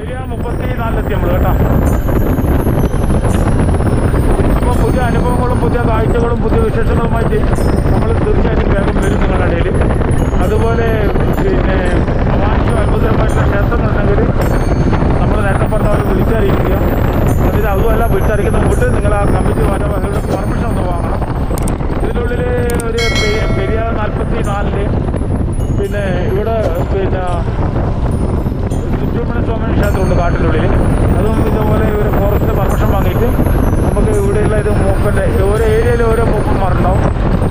വലിയ മുപ്പത്തി നാലിലെത്തി നമ്മൾ കേട്ടോ അപ്പോൾ അനുഭവങ്ങളും പുതിയ കാഴ്ചകളും പുതിയ വിശേഷങ്ങളുമായിട്ട് നമ്മൾ തീർച്ചയായിട്ടും വേഗം വരും അതുപോലെ പിന്നെ അവാഞ്ചോ അത്ഭുതമായിട്ടുള്ള ക്ഷേത്രങ്ങളുണ്ടെങ്കിൽ നമ്മൾ നേരത്തെ പറഞ്ഞ വിളിച്ചറിയിക്കുക. അതിന് അതുമല്ല വിളിച്ചറിയിക്കുന്ന നിങ്ങൾ ആ കമ്മിറ്റി ഭാരവാഹികളുടെ പെർമിഷൻ ഒന്ന് വാങ്ങണം. ഒരു പെരിയാർ നാൽപ്പത്തി നാലിൽ പിന്നെ ഇവിടെ പിന്നെ സുബ്രഹ്മണ്യ സ്വാമി ക്ഷേത്രമുണ്ട് കാട്ടിനുള്ളിൽ അതും ഇതുപോലെ ഇവർ ഫോറസ്റ്റ് പെർമിഷൻ വാങ്ങിയിട്ട് നമുക്ക് ഇവിടെയുള്ള ഇത് മൂപ്പന്റെ ഓരോ ഏരിയയിൽ ഓരോ മൂപ്പന്മാരുണ്ടാവും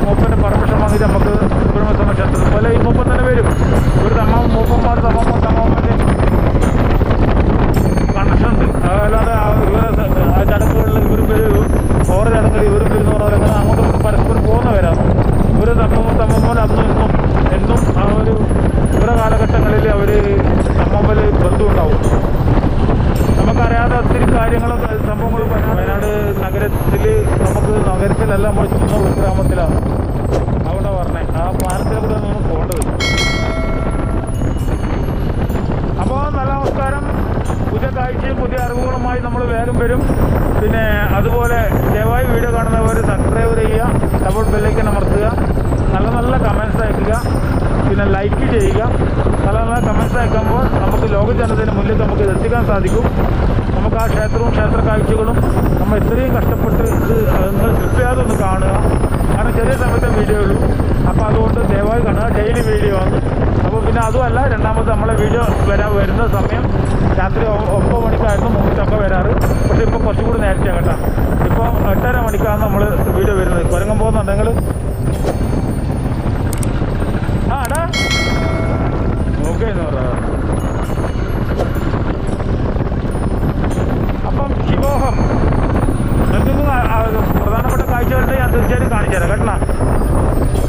മൂപ്പന്റെ പെർമിഷൻ വാങ്ങിയിട്ട് നമുക്ക് സുബ്രഹ്മണ്യ സ്വാമി ക്ഷേത്രത്തിൽ പോലെ ഈ മൂപ്പൻ തന്നെ വരും ഒരു തമ്മ മൂപ്പന്മാർ തമ്മ തമ്മമ്മന്റെ കണക്ഷൻ ഉണ്ട് അല്ലാതെ ആ ഇവരെ ആ ചടങ്ങുകളിൽ ഇവരും വരും ഓരോ ചടങ്ങുകളിൽ ഇവരും വരുന്ന പറയുന്നത് അങ്ങോട്ടും ഇങ്ങോട്ടും പരസ്പരം പോകുന്നവരാണ് ഒരു തമ്മവും തമ്മമ്മോൻ അന്നും ഇന്നും എന്നും ആ ഒരു ഇവരുടെ കാലഘട്ടങ്ങളിൽ അവർ തമ്മമ്മൽ ബന്ധമുണ്ടാവും നമുക്കറിയാതെ ഒത്തിരി കാര്യങ്ങളും സംഭവങ്ങളും വയനാട് വയനാട് നഗരത്തിൽ നമുക്ക് നഗരത്തിലല്ല പോയി ചുമ്മാ ഉൾഗ്രാമത്തിലാണ് അവിടെ പറഞ്ഞേ ആ പാലത്തിലെ കൂടെ നമ്മൾ പോകേണ്ടത് അപ്പോൾ നല്ല നമസ്കാരം. പുതിയ കാഴ്ചയും പുതിയ അറിവുകളുമായി നമ്മൾ വേഗം വരും. പിന്നെ അതുപോലെ ദയവായി വീഡിയോ കാണുന്നവർ സബ്സ്ക്രൈബ് ചെയ്യുക ഡബിൾ ബെല്ലേക്ക് അമർത്തുക നല്ല നല്ല കമൻസ് അയക്കുക പിന്നെ ലൈക്ക് ചെയ്യുക. നല്ല നല്ല കമൻസ് അയക്കുമ്പോൾ നമുക്ക് ലോക മുന്നിൽ നമുക്ക് ഇതെത്തിക്കാൻ സാധിക്കും. നമുക്ക് ആ ക്ഷേത്രവും ക്ഷേത്ര കാഴ്ചകളും നമ്മൾ ഇത്രയും കഷ്ടപ്പെട്ട് ഇത് നിങ്ങൾ കൃത്യമായിട്ട് ഒന്ന് കാണുക. കാരണം ചെറിയ സമയത്തെ വീഡിയോ ഉള്ളൂ. അപ്പോൾ അതുകൊണ്ട് ദയവായി കാണുക. ഡെയിലി വീഡിയോ ആണ്. അപ്പോൾ പിന്നെ അതുമല്ല രണ്ടാമത് നമ്മളെ വീഡിയോ വരാ വരുന്ന സമയം രാത്രി ഒമ്പത് മണിക്കായിരുന്നു മുമ്പത്തൊക്കെ വരാറ്. പക്ഷേ ഇപ്പോൾ കുറച്ചും കൂടി നേരത്തെ കേട്ടോ. ഇപ്പോൾ എട്ടര മണിക്കാണ് നമ്മൾ വീഡിയോ വരുന്നത്. കുരങ്ങം പോകുന്നുണ്ടെങ്കിൽ ആ എടാ. ഓക്കെ എന്ന് പറയാം ശിവോഹം എന്തെങ്കിലും പ്രധാനപ്പെട്ട കാഴ്ചകളുടെ ഞാൻ തീർച്ചയായിട്ടും കാണിച്ചു തരാം കേട്ടോ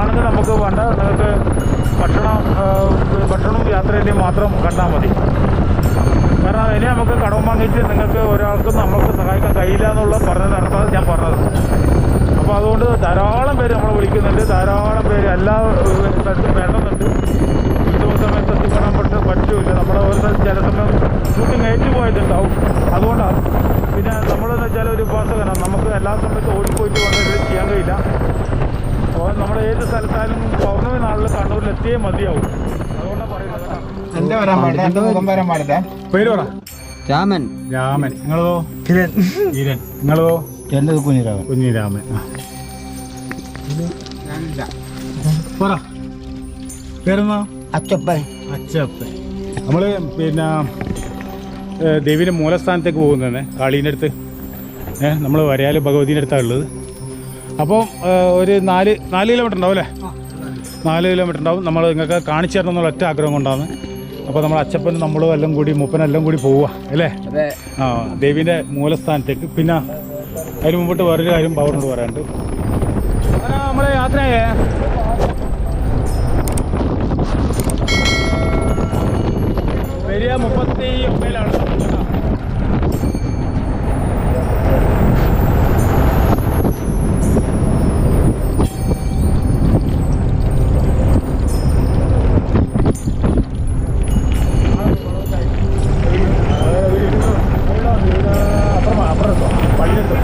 ആണെങ്കിൽ നമുക്ക് വേണ്ട നിങ്ങൾക്ക് ഭക്ഷണം ഭക്ഷണവും യാത്രയിലേയും മാത്രം കണ്ടാൽ മതി. കാരണം ഇനി നമുക്ക് കടവും വാങ്ങിച്ച് നിങ്ങൾക്ക് ഒരാൾക്കും നമ്മൾക്ക് സഹായിക്കാൻ കഴിയില്ല എന്നുള്ള പറഞ്ഞത് നടത്താതെ ഞാൻ പറഞ്ഞത്. അപ്പോൾ അതുകൊണ്ട് ധാരാളം പേര് നമ്മൾ വിളിക്കുന്നുണ്ട്. ധാരാളം പേര് എല്ലാ വേണമെന്നുണ്ട്. ഉത്സവ സമയത്ത് എത്തിപ്പെടാൻ പറ്റ പറ്റൂല നമ്മുടെ ഒരു ചില സമയം ഷൂട്ടിങ് ഏറ്റു പോയിട്ടുണ്ടാവും അതുകൊണ്ടാണ് പിന്നെ നമ്മളെന്ന് വെച്ചാൽ ഒരു ഉപാസകനാണ് നമുക്ക് എല്ലാ സമയത്തും ഓടിപ്പോയിട്ട് വന്നിട്ട് ചെയ്യാൻ കഴിയില്ല. അപ്പോൾ നമ്മുടെ ഏത് സ്ഥലത്തായാലും പൗർണമി നാളിൽ കണ്ണൂരിൽ എത്തിയേ മതിയാവും. അതുകൊണ്ടാണ് പറയുന്നത് വരാൻ പാടില്ല? എന്റെ മുഖം വരാൻ പാടില്ല. പേര് പറ. രാമൻ. രാമൻ. നിങ്ങളോ? കിരൺ കിരൺ നിങ്ങളോ? എന്റെ കുഞ്ഞിരാവൻ കുഞ്ഞിരാമൻ. ആ. പറ. പേരെന്നാ അച്ചപ്പൻ. അച്ചപ്പൻ. നമ്മൾ പിന്നെ ദേവിന്റെ ദേവിയുടെ മൂലസ്ഥാനത്തേക്ക് പോകുന്നതന്നെ കാളീന്റെ അടുത്ത്. ഏഹ് നമ്മൾ വരയാൽ ഭഗവതീന്റെ അടുത്താണ് ഉള്ളത്. അപ്പോൾ ഏഹ്, ഒരു നാല് നാല് കിലോമീറ്റർ ഉണ്ടാവും അല്ലേ? നാല് കിലോമീറ്റർ ഉണ്ടാവും. നമ്മൾ നിങ്ങൾക്ക് കാണിച്ചു തരണം എന്നുള്ള ഒറ്റ ആഗ്രഹം കൊണ്ടാണ്. അപ്പോൾ നമ്മൾ അച്ചപ്പൻ നമ്മളും എല്ലാം കൂടി മൂപ്പനെല്ലാം കൂടി പോവുക അല്ലേ? അതെ. ആ ദേവീന്റെ മൂലസ്ഥാനത്തേക്ക്. പിന്നെ അതിന് മുമ്പോട്ട് വേറൊരു കാര്യം പവറിനോട് പറയാനുണ്ട്. നമ്മളെ യാത്രയായേ. വരിക മുപ്പത്തി ഒമ്പതിലാണ് കേട്ടോ. അപ്പുറം അപ്പുറം പള്ളിയെടുത്തു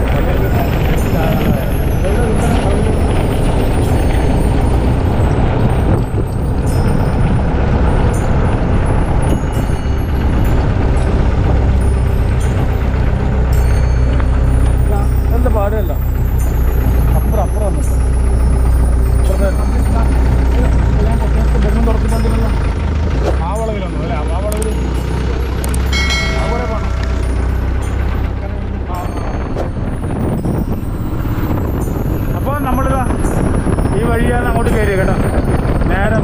അങ്ങോട്ട് കയറി കേട്ടോ നേരം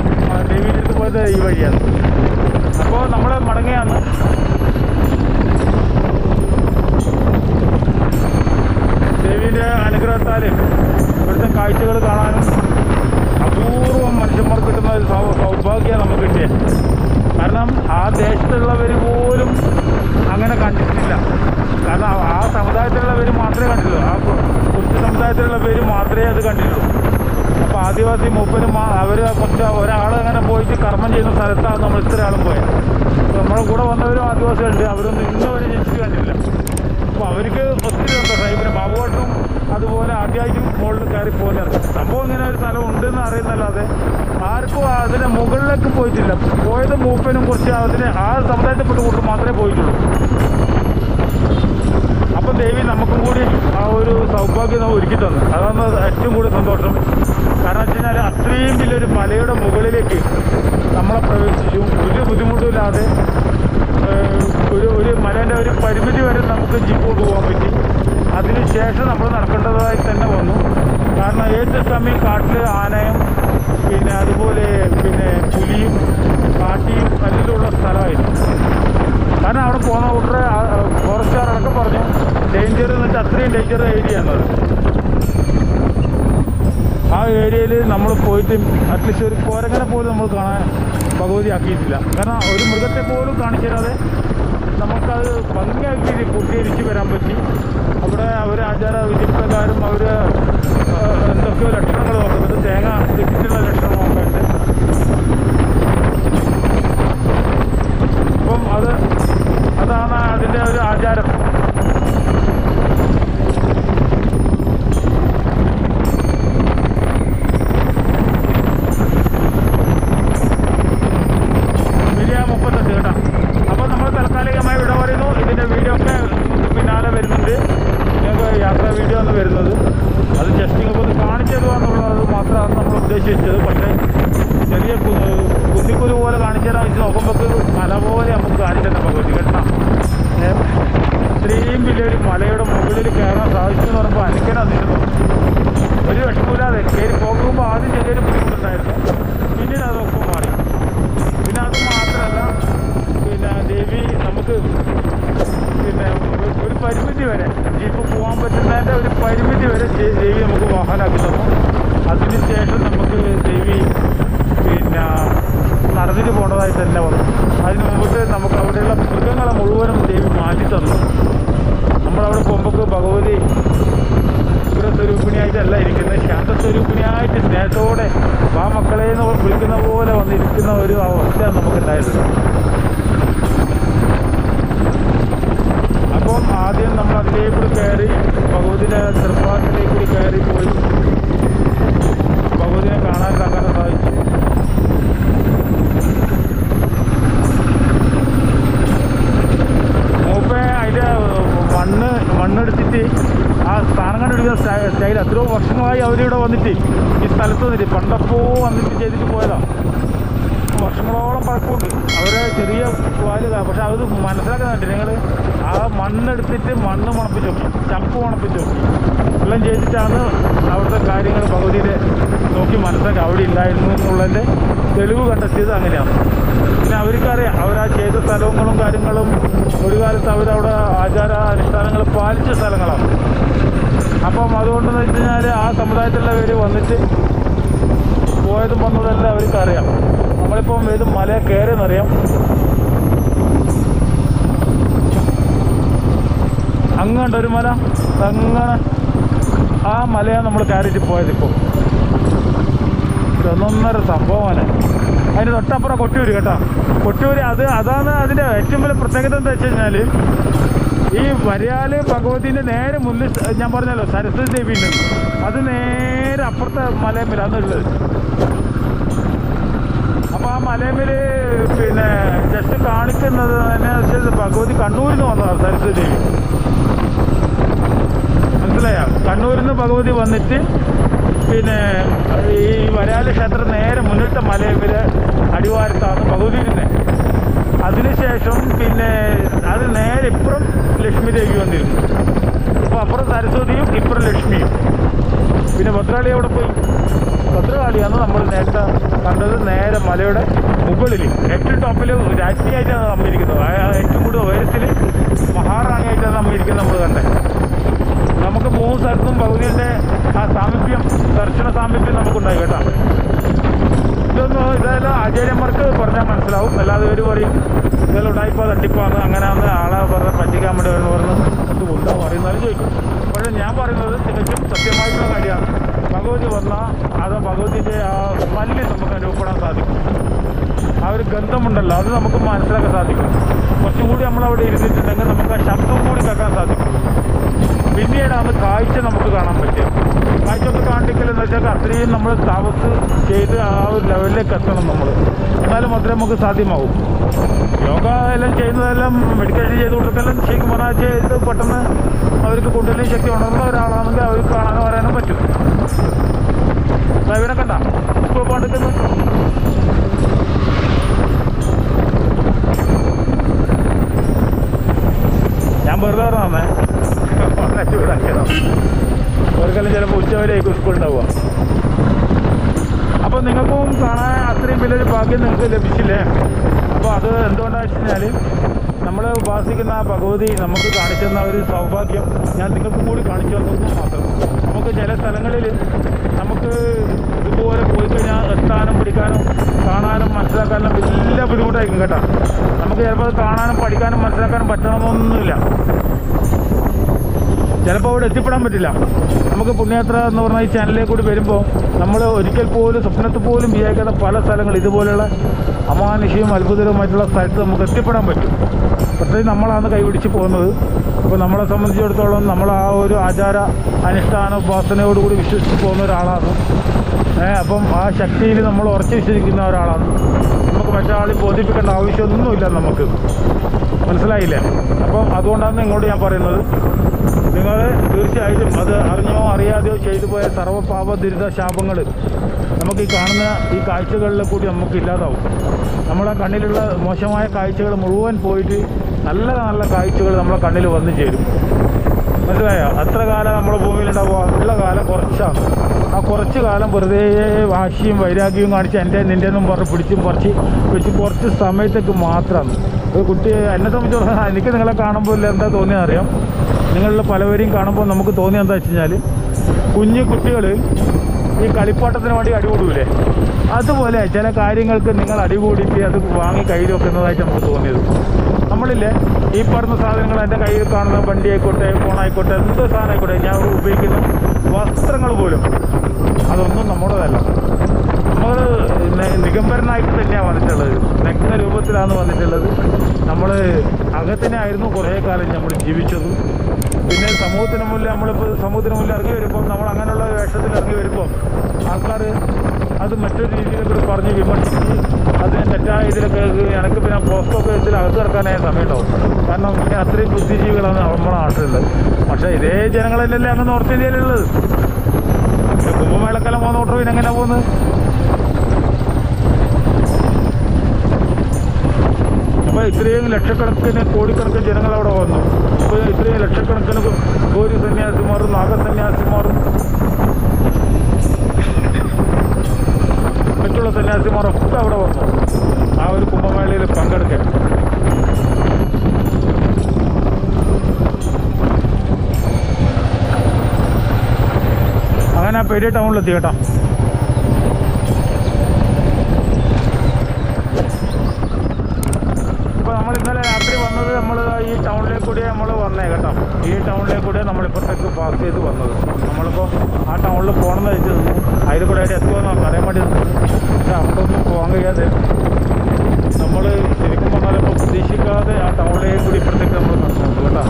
ദേവീന്റെ പോയത് ഈ വഴിയാണ് അപ്പോൾ നമ്മൾ മടങ്ങിയാണ് ദേവീന്റെ അനുഗ്രഹത്താൽ ഇവിടുത്തെ കാഴ്ചകൾ കാണാനും അപൂർവം മനുഷ്യന്മാർക്ക് കിട്ടുന്ന ഒരു സൗ- സൗഭാഗ്യം നമുക്ക് കിട്ടിയത് കാരണം ആ ദേശത്തുള്ളവർ പോലും അങ്ങനെ കണ്ടിട്ടില്ല കാരണം ആ- ആ സമുദായത്തിലുള്ളവർ മാത്രമേ കണ്ടിട്ടുള്ളൂ ആ കുറിച്ച് പേര് മാത്രമേ അത് കണ്ടിട്ടുള്ളൂ. അപ്പോൾ ആദിവാസി മൂപ്പനും അവർ കുറച്ച് ഒരാൾ അങ്ങനെ പോയിട്ട് കർമ്മം ചെയ്യുന്ന സ്ഥലത്താണ് നമ്മൾ ഇത്ര ആളും പോയത്. നമ്മുടെ കൂടെ വന്നവരും ആദിവാസികളുണ്ട്. അവരൊന്നും ഇന്ന് വരെ ജനിച്ചു കണ്ടില്ല അപ്പോൾ അവർക്ക് ഒത്തിരി ഉണ്ട്. പിന്നെ ബാബുവാട്ടും അതുപോലെ ആദ്യമായിട്ടും മുകളിൽ കയറി പോകുന്നത് സംഭവം ഇങ്ങനെ ഒരു സ്ഥലം ഉണ്ടെന്ന് അറിയുന്നല്ലാതെ ആർക്കും അതിന് മുകളിലേക്ക് പോയിട്ടില്ല. പോയത് മൂപ്പനും കുറച്ച് അതിന് ആ സമുദായത്തിൽപ്പെട്ട കൂട്ടർ മാത്രമേ പോയിട്ടുള്ളൂ. അപ്പം ദേവി നമുക്കും കൂടി ആ ഒരു സൗഭാഗ്യം നമ്മൾ ഒരുക്കി തന്നു. അതാണ് ഏറ്റവും കൂടുതൽ സന്തോഷം. കാരണം വെച്ച് കഴിഞ്ഞാൽ അത്രയും വലിയൊരു മലയുടെ മുകളിലേക്ക് നമ്മളെ പ്രവേശിച്ചു. ഒരു ബുദ്ധിമുട്ടുമില്ലാതെ ഒരു ഒരു മലേന്റെ ഒരു പരിമിതി വരെ നമുക്ക് ജീപ്പ് കൊണ്ടുപോകാൻ പറ്റി. അതിനുശേഷം നമ്മൾ നടക്കേണ്ടതായി തന്നെ വന്നു. കാരണം ഏത് സമയം കാട്ടിൽ ആനയും പിന്നെ അതുപോലെ പിന്നെ പുലിയും കാട്ടിയും കല്ലിലുള്ള സ്ഥലമായിരുന്നു. കാരണം അവിടെ പോകുന്ന ഫോറസ്റ്റ് ഫോറസ്റ്റുകാരൊക്കെ പറഞ്ഞു ഡേഞ്ചർ എന്നിട്ട് അത്രയും ഡേഞ്ചർ ഏരിയ എന്നത് ആ ഏരിയയിൽ നമ്മൾ പോയിട്ട് അറ്റ്ലീസ്റ്റ് ഒരു കോരങ്ങനെ പോലും നമ്മൾ കാണാൻ ഭഗവതി ആക്കിയിട്ടില്ല കാരണം ഒരു മൃഗത്തെ പോലും കാണിച്ചിടാതെ നമുക്കത് ഭംഗിയാക്കി പൂർത്തീകരിച്ച് വരാൻ പറ്റി. അവിടെ അവർ ആചാര വിധിപ്രകാരം അവർ എന്തൊക്കെയോ ലക്ഷണങ്ങൾ നോക്കുന്നത് തേങ്ങ തെറ്റിച്ചുള്ള ലക്ഷണം നോക്കുന്നുണ്ട്. അപ്പം അത് അതാണ് അതിന്റെ ഒരു ആചാരം വലിയ മുപ്പത്തെട്ട് കേട്ടോ അപ്പോൾ നമ്മൾ താൽക്കാലികമായി വിട പറയുന്നു ഇതിന്റെ വീഡിയോ ഒക്കെ പിന്നാലെ വരുന്നുണ്ട് നിങ്ങൾക്ക് യാത്രാ വീഡിയോ ആണ് വരുന്നത് അത് ജസ്റ്റ് നിങ്ങൾക്ക് ഒന്ന് കാണിച്ചത് എന്നുള്ളത് മാത്രമാണ് നമ്മൾ ഉദ്ദേശിച്ചത് പക്ഷേ ചെറിയ കു- കുന്നിക്കുരു പോലെ കാണിച്ചു തരാൻ വെച്ച് നോക്കുമ്പോൾ മല പോലെ നമുക്ക് കാണിച്ചു തന്നെ ഭഗവതി കേട്ടോ ഏ, ഇത്രയും വലിയൊരു മലയുടെ മുകളിൽ കയറാൻ സാധിച്ചു എന്ന് പറയുമ്പോൾ അനുക്കനായിരുന്നു ഒരു വിഷമില്ലാതെ കയറി പോകുമ്പോൾ ആദ്യം ചെറിയൊരു ബുദ്ധിമുട്ടുണ്ടായിരുന്നു പിന്നീട് അതൊക്കെ മാറി പിന്നെ അത് മാത്രമല്ല പിന്നെ ദേവി നമുക്ക് പിന്നെ ഒരു- ഒരു പരിമിതി വരെ. ജീപ്പ് പോകാൻ പറ്റുന്നതിന്റെ ഒരു പരിമിതി വരെ ദേവി നമുക്ക് വാഹനമാക്കി തന്നു അതിനുശേഷം നമുക്ക് ദേവി പിന്നെ നടന്നിട്ട് പോകേണ്ടതായി തന്നെ വന്നു. അതിന് മുമ്പിട്ട് നമുക്ക് അവിടെയുള്ള മൃഗങ്ങളെ മുഴുവനും ദേവി മാറ്റി തന്നു. നമ്മളവിടെ പോകുമ്പോൾ ഭഗവതി സ്വരൂപിണിയായിട്ടല്ല ഇരിക്കുന്നത്. ശാന്തസ്വരൂപിണിയായിട്ട് സ്നേഹത്തോടെ ആ മക്കളെ എന്ന് വിളിക്കുന്ന പോലെ വന്നിരിക്കുന്ന ഒരു അവസ്ഥയാണ് നമുക്കുണ്ടായത് അപ്പം ആദ്യം നമ്മൾ അതിലേക്ക് കൂടി കയറി ഭഗവതിയുടെ തൃപ്പാത്തിലേക്ക് കൂടി കയറി പോയി. ഭഗവതിനെ കാണാൻ അങ്ങനെ സാധിച്ചു. മൂപ്പേ അതിന്റെ മണ്ണ് മണ്ണെടുത്തിട്ട് ആ സ്ഥാനം കണ്ടെടുക്കുന്ന സ്റ്റൈ- സ്റ്റൈൽ എത്രയോ വർഷങ്ങളായി അവരിവിടെ വന്നിട്ട് ഈ സ്ഥലത്ത് വന്നിട്ട് പണ്ടപ്പോ വന്നിട്ട് ചെയ്തിട്ട് പോയതാണ് വർഷങ്ങളോളം പഴക്കമുണ്ട്. അവരെ ചെറിയ വാൽ പക്ഷെ അത് മനസ്സിലാക്കുന്നുണ്ട് നിങ്ങൾ മണ്ണെടുത്തിട്ട് മണ്ണ് മണപ്പിച്ച് നോക്കി ചപ്പ് മണപ്പിച്ച് നോക്കി എല്ലാം ചെയ്തിട്ടാണ് അവിടുത്തെ കാര്യങ്ങൾ ഭഗവതിയുടെ നോക്കി മനസ്സിലാക്കി. അവിടെ ഇല്ലായിരുന്നു എന്നുള്ളതിന്റെ തെളിവ് കണ്ടെത്തിയത് അങ്ങനെയാണ്. പിന്നെ അവർക്കറിയാം അവരാ ചെയ്ത സ്ഥലങ്ങളും കാര്യങ്ങളും ഒരു കാലത്ത് അവരവിടെ ആചാര അനുഷ്ഠാനങ്ങൾ പാലിച്ച സ്ഥലങ്ങളാണ്. അപ്പം അതുകൊണ്ടെന്ന് വെച്ച് കഴിഞ്ഞാൽ ആ സമുദായത്തിലുള്ളവർ വന്നിട്ട് പോയതും വന്നതെല്ലാം അവർക്കറിയാം. നമ്മളിപ്പം ഏത് മല കയറിയെന്നറിയാം. അങ്ങണ്ട് ഒരു മല. അങ്ങനെ ആ മലയാണ് നമ്മൾ കയറിയിട്ട് പോയത് ഇപ്പോൾ ഒന്നൊന്നര സംഭവമാണ് അതിന് തൊട്ടപ്പുറം കൊട്ടിയൂര് കേട്ടോ. കൊട്ടിയൂര് അത് അതാണ് അതിന്റെ ഏറ്റവും വലിയ പ്രത്യേകത എന്താ വെച്ച് കഴിഞ്ഞാൽ ഈ വരയാൽ ഭഗവതിന്റെ നേരെ മുന്നിൽ ഞാൻ പറഞ്ഞല്ലോ സരസ്വതി ദേവി അത് നേരെ അപ്പുറത്തെ മലയമ്മലാന്നുള്ളത് അപ്പോൾ ആ മലയമ്മൽ പിന്നെ ജസ്റ്റ് കാണിക്കുന്നത് തന്നെ വെച്ചാൽ ഭഗവതി കണ്ണൂരിൽ നിന്ന് വന്നതാണ് സരസ്വതി ദേവി. മനസ്സിലായോ? കണ്ണൂരിൽ നിന്ന് ഭഗവതി വന്നിട്ട് പിന്നെ ഈ വരാല ക്ഷേത്രം നേരെ മുന്നിലത്തെ മലയിൽ അടിവാരത്താണ് ഭഗവതി ഇരുന്നത് അതിനുശേഷം പിന്നെ അത് നേരെ ഇപ്പുറം ലക്ഷ്മി ദേവി വന്നിരുന്നു. അപ്പോൾ അപ്പുറം സരസ്വതിയും ഇപ്പുറം ലക്ഷ്മിയും. പിന്നെ ഭദ്രാളി അവിടെ പോയി? ഭദ്രകാളിയാണ് നമ്മൾ നേരത്തെ കണ്ടത് നേരെ മലയുടെ മുകളിൽ ഏറ്റവും ടോപ്പിൽ രാജ്ഞിയായിട്ടാണ് നമ്മിരിക്കുന്നത് ഏറ്റവും കൂടുതൽ ഉയരത്തിൽ മഹാറാണിയായിട്ടാണ് നമ്മിരിക്കുന്നത് നമ്മൾ കണ്ടത്. നമുക്ക് മൂന്ന് സ്ഥലത്തും ഭഗവതിയുടെ ആ സാമീപ്യം ദർശന സാമീപ്യം നമുക്കുണ്ടായി കേട്ടോ. ഇതൊന്നും ഇതെല്ലാം ആചാര്യന്മാർക്ക് പറഞ്ഞാൽ മനസ്സിലാവും. അല്ലാതെ ഒരു പറയും ഇതെല്ലാം ഉണ്ടായിപ്പോൾ തട്ടിപ്പാണ് അങ്ങനെയാന്ന് ആളെ പറഞ്ഞ പറ്റിക്കാൻ വേണ്ടി പറഞ്ഞു ഇത് കൊണ്ടാ പറയുന്നാലും ചോദിക്കും. പക്ഷേ ഞാൻ പറയുന്നത് തികച്ചും സത്യമായിട്ടുള്ള കാര്യമാണ്. ഭഗവതി വന്നാൽ അത് ഭഗവതിന്റെ ആ സ്മെല്ല് നമുക്ക് അനുഭവപ്പെടാൻ സാധിക്കും. ആ ഒരു ഗന്ധമുണ്ടല്ലോ അത് നമുക്ക് മനസ്സിലാക്കാൻ സാധിക്കും. കുറച്ചും കൂടി നമ്മളവിടെ ഇരുന്നിട്ടുണ്ടെങ്കിൽ നമുക്ക് ആ ശബ്ദം കൂടി കേൾക്കാൻ സാധിക്കും. പിന്നീടാണ് കാഴ്ച നമുക്ക് കാണാൻ പറ്റുക കാഴ്ച ഒക്കെ കാണിക്കലെന്ന് വെച്ചാൽ അത്രയും നമ്മൾ തപസ് ചെയ്ത് ആ ഒരു ലെവലിലേക്ക് എത്തണം നമ്മൾ എന്നാലും മാത്രമേ നമുക്ക് സാധ്യമാവും. യോഗ എല്ലാം ചെയ്യുന്നതെല്ലാം മെഡിറ്റേഷൻ ചെയ്ത് കൊടുക്കലും ശരിക്കും പറഞ്ഞാൽ ചെയ്ത് പെട്ടെന്ന് അവർക്ക് കുണ്ടലിന് ശക്തി ഉണർന്ന ഒരാളാണെങ്കിൽ അവർക്ക് കാണാനും പറയാനും പറ്റും ഇവിടെ കണ്ട. ഇപ്പോൾ പണ്ടിക്കുന്നു ഞാൻ വെറുതെ പറഞ്ഞേ ചൂടാക്കിയതാണ് അവർക്കെല്ലാം ചിലപ്പോൾ ഉച്ചവരെയായിരിക്കും സ്കൂൾ ഉണ്ടാവുക അപ്പോൾ നിങ്ങൾക്കും കാണാൻ അത്രയും വലിയൊരു ഭാഗ്യം നിങ്ങൾക്ക് ലഭിച്ചില്ലേ? അപ്പോൾ അത് എന്തുകൊണ്ടാണെന്ന് വെച്ച് കഴിഞ്ഞാൽ നമ്മൾ ഉപാസിക്കുന്ന ആ ഭഗവതി നമുക്ക് കാണിച്ചു തന്ന ഒരു സൗഭാഗ്യം ഞാൻ നിങ്ങൾക്ക് കൂടി കാണിച്ചു തന്നു മാത്രം. നമുക്ക് ചില സ്ഥലങ്ങളിൽ നമുക്ക് ഇതുപോലെ പോയി കഴിഞ്ഞാൽ എത്താനും പിടിക്കാനും കാണാനും മനസ്സിലാക്കാനും വലിയ ബുദ്ധിമുട്ടായിരിക്കും കേട്ടോ. നമുക്ക് ചിലപ്പോൾ കാണാനും പഠിക്കാനും മനസ്സിലാക്കാനും പറ്റണമെന്നൊന്നുമില്ല ചിലപ്പോൾ അവിടെ എത്തിപ്പെടാൻ പറ്റില്ല. നമുക്ക് പുണ്യയാത്ര എന്ന് പറഞ്ഞാൽ ഈ ചാനലിലേക്ക് കൂടി വരുമ്പോൾ നമ്മൾ ഒരിക്കൽ പോലും സ്വപ്നത്തിൽ പോലും വിചാരിക്കാത്ത പല സ്ഥലങ്ങൾ ഇതുപോലെയുള്ള അമാനുഷികവും അത്ഭുതകരവുമായിട്ടുള്ള സ്ഥലത്ത് നമുക്ക് എത്തിപ്പെടാൻ പറ്റും. പ്രത്യേകിച്ച് നമ്മളാണ് കൈപിടിച്ച് പോകുന്നത്. അപ്പോൾ നമ്മളെ സംബന്ധിച്ചിടത്തോളം നമ്മൾ ആ ഒരു ആചാര അനുഷ്ഠാന ഉപാസനയോടുകൂടി വിശ്വസിച്ച് പോകുന്ന ഒരാളാണ്. ഏഹ് അപ്പം ആ ശക്തിയിൽ നമ്മൾ ഉറച്ചു വിശ്വസിക്കുന്ന ഒരാളാണ്. നമുക്ക് മറ്റൊരാളെ ബോധിപ്പിക്കേണ്ട ആവശ്യമൊന്നുമില്ല നമുക്ക്. മനസ്സിലായില്ലേ? അപ്പം അതുകൊണ്ടാണ് നിങ്ങളോട് ഞാൻ പറയുന്നത്. നിങ്ങൾ തീർച്ചയായിട്ടും അത് അറിഞ്ഞോ അറിയാതെയോ ചെയ്തു പോയ സർവപാപ ദുരിത ശാപങ്ങൾ നമുക്ക് ഈ കാണുന്ന ഈ കാഴ്ചകളിൽ കൂടി നമുക്ക് ഇല്ലാതാവും. നമ്മുടെ കണ്ണിലുള്ള മോശമായ കാഴ്ചകൾ മുഴുവൻ പോയിട്ട് നല്ല നല്ല കാഴ്ചകൾ നമ്മുടെ കണ്ണിൽ വന്നു ചേരും. മനസ്സിലായോ? അത്ര കാലം നമ്മുടെ ഭൂമിയിലുണ്ടാവുക ഉള്ള കാലം കുറച്ചാണ്. ആ കുറച്ച് കാലം വെറുതെ വാശിയും വൈരാഗ്യവും കാണിച്ച് എന്റെ നിന്റെ എന്നും പറഞ്ഞ് പിടിച്ചും പറിച്ച് വെച്ച് കുറച്ച് സമയത്തേക്ക് മാത്രമാണ് ഒരു കുട്ടി എന്നെ സംബന്ധിച്ചിടത്തോളം എനിക്ക് നിങ്ങളെ കാണുമ്പോൾ എന്താ തോന്നിയെന്ന് അറിയാം. നിങ്ങളിൽ പലവരെയും കാണുമ്പോൾ നമുക്ക് തോന്നിയത് എന്താ വെച്ച് കഴിഞ്ഞാൽ കുഞ്ഞു കുട്ടികൾ ഈ കളിപ്പാട്ടത്തിന് വേണ്ടി അടികൂടൂലേ അതുപോലെ ചില കാര്യങ്ങൾക്ക് നിങ്ങൾ അടികൂടിയിട്ട് അത് വാങ്ങി കയ്യിൽ വെക്കുന്നതായിട്ട് നമുക്ക് തോന്നിയത്. നമ്മളില്ലേ ഈ പറഞ്ഞ സാധനങ്ങൾ എന്റെ കയ്യിൽ കാണുന്ന വണ്ടി ആയിക്കോട്ടെ ഫോണായിക്കോട്ടെ എന്ത് സാധനം ആയിക്കോട്ടെ ഞാൻ ഉപയോഗിക്കുന്ന വസ്ത്രങ്ങൾ പോലും. അതൊന്നും നമ്മുടേതല്ല. നമ്മൾ നിഗംബരനായിട്ട് തന്നെയാണ് വന്നിട്ടുള്ളത്. നഗ്ന രൂപത്തിലാണ് വന്നിട്ടുള്ളത്. നമ്മൾ അകത്തിനായിരുന്നു കുറേ കാലം നമ്മൾ ജീവിച്ചത്. പിന്നെ സമൂഹത്തിന് മുന്നിൽ നമ്മളിപ്പോൾ സമൂഹത്തിന് മുന്നിൽ ഇറങ്ങി വരുമ്പോൾ നമ്മൾ അങ്ങനെയുള്ള വേഷത്തിൽ ഇറങ്ങി വരുമ്പോൾ ആൾക്കാർ അത് മറ്റൊരു രീതിയിലൊക്കെ പറഞ്ഞ് വിമർശിച്ച് അതിന് തെറ്റായ ഇതിലൊക്കെ എനിക്ക് പിന്നെ പോസ്റ്റോ കേസിൽ അകത്ത് കിടക്കാനായ സമയമുണ്ടാവും കാരണം പിന്നെ അത്രയും ബുദ്ധിജീവികളാണ് നമ്മുടെ നാട്ടിലുള്ളത്. പക്ഷേ ഇതേ ജനങ്ങളല്ലേ അങ്ങ് നോർത്ത് ഇന്ത്യയിലുള്ളത്. കുംഭമേളക്കെല്ലാം കുംഭമേളക്കാലം പോകുന്ന ഓട്ടോ പിന്നെ എങ്ങനെയാണ് പോകുന്നത് അപ്പോൾ ഇത്രയും ലക്ഷക്കണക്കിന് കോടിക്കണക്കിന് ജനങ്ങൾ അവിടെ വന്നു. അപ്പോൾ ഇത്രയും ലക്ഷക്കണക്കിന് ഗോരി സന്യാസിമാരും നാഗസന്യാസിമാരും മറ്റുള്ള സന്യാസിമാരൊക്കെ അവിടെ വന്നു. ആ ഒരു കുംഭമേളയിൽ പങ്കെടുക്കാൻ. അങ്ങനെ ആ പെരിയ ടൗണിലെത്തി കേട്ടോ. വന്നേ കേട്ടോ. ഈ ടൗണിലേക്ക് കൂടെ നമ്മളിപ്പുറത്തേക്ക് പാസ് ചെയ്ത് വന്നത്. നമ്മളിപ്പോൾ ആ ടൗണിൽ പോകണമെന്ന് വെച്ച് നിന്നു അതിൽ കൂടെ ആയിട്ട് എത്തുമെന്ന് നമുക്ക് അറിയാൻ വേണ്ടി പക്ഷേ അവിടൊന്നും പോകാൻ കഴിയാതെ നമ്മൾ ശരിക്കും പറഞ്ഞാൽ ഇപ്പോൾ പ്രതീക്ഷിക്കാതെ ആ ടൗണിലേക്ക് കൂടി ഇപ്പുറത്തേക്ക് നമ്മൾ നടന്നു കേട്ടോ.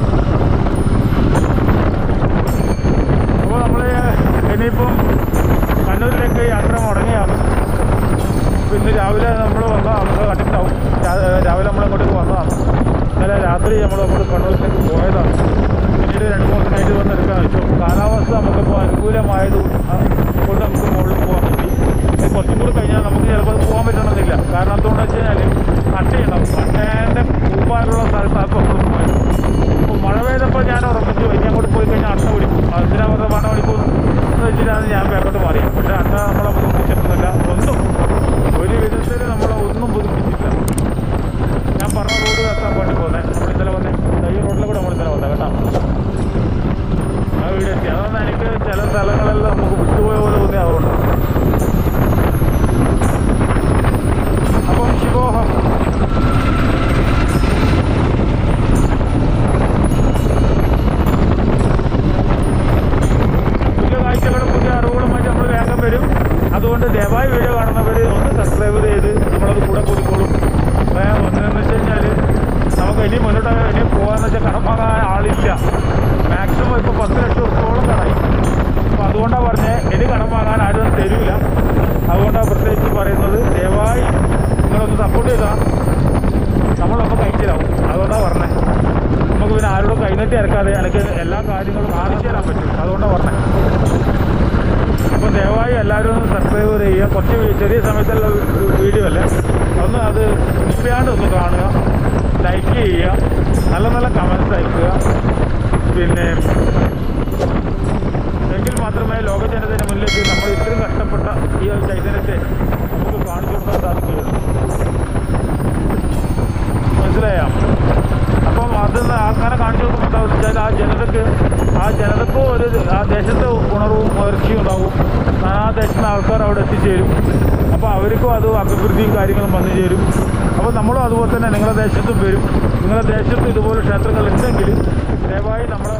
അപ്പോൾ നമ്മൾ ഇനിയിപ്പം കണ്ണൂരിലേക്ക് യാത്ര മുടങ്ങിയാണ്. ഇന്ന് രാവിലെ നമ്മൾ വന്നതാണ് നമുക്ക് കണ്ടിട്ടുണ്ടാവും. രാവിലെ നമ്മൾ അങ്ങോട്ടേക്ക് വന്നതാണ്. ഇന്നലെ രാത്രി നമ്മൾ അങ്ങോട്ട് കണ്ണൂരിലേക്ക് പോയതാണ്. കാരണം എനിക്ക് ചില സ്ഥലങ്ങളെല്ലാം നമുക്ക് വിട്ടുപോയ പോലെ തോന്നിയാവുന്നു തരില്ല അതുകൊണ്ടാണ് പ്രത്യേകിച്ച് പറയുന്നത്. ദയവായി നിങ്ങളൊന്ന് സപ്പോർട്ട് ചെയ്താൽ നമ്മളൊക്കെ ഭയങ്കരമാവും അതുകൊണ്ടാണ് പറഞ്ഞത് നമുക്ക് പിന്നെ ആരോടും കൈനീട്ടി ഇറക്കാതെ എനിക്ക് എല്ലാ കാര്യങ്ങളും ആർജിച്ചു തരാൻ പറ്റും. അതുകൊണ്ടാണ് പറഞ്ഞത് അപ്പോൾ ദയവായി എല്ലാവരും സബ്സ്ക്രൈബ് ചെയ്യുക. കുറച്ച് ചെറിയ സമയത്തുള്ള വീഡിയോ അല്ലേ? ഒന്ന് അത് മുമ്പാണ്ട് ഒന്ന് കാണുക. ലൈക്ക് ചെയ്യുക. നല്ല നല്ല കമൻസ് അയക്കുക. പിന്നെ എങ്കിൽ മാത്രമേ ലോക ജനതയുടെ മുന്നിലേക്ക് നമ്മൾ ഇത്രയും കഷ്ടപ്പെട്ട ഈ ഒരു ചൈതന്യത്തെ നമുക്ക് കാണിച്ചു കൊടുക്കാൻ സാധിക്കുകയുള്ളൂ. മനസ്സിലായോ? അപ്പം അത് അങ്ങനെ കാണിച്ചു കൊടുക്കുമ്പോൾ വെച്ചാൽ ആ ജനതക്ക് ആ ജനതക്കും ഒരു ആ ദേശത്തെ ഉണർവും ഉയർച്ചയും ഉണ്ടാവും. ആ ദേശത്തെ ആൾക്കാർ അവിടെ എത്തിച്ചേരും. അപ്പോൾ അവർക്കും അത് അഭിവൃദ്ധിയും കാര്യങ്ങളും വന്നു ചേരും. അപ്പോൾ നമ്മളും അതുപോലെ തന്നെ നിങ്ങളുടെ ദേശത്തും വരും. നിങ്ങളുടെ ദേശത്തും ഇതുപോലെ ക്ഷേത്രങ്ങൾ ഉണ്ടെങ്കിൽ ദയവായി നമ്പർ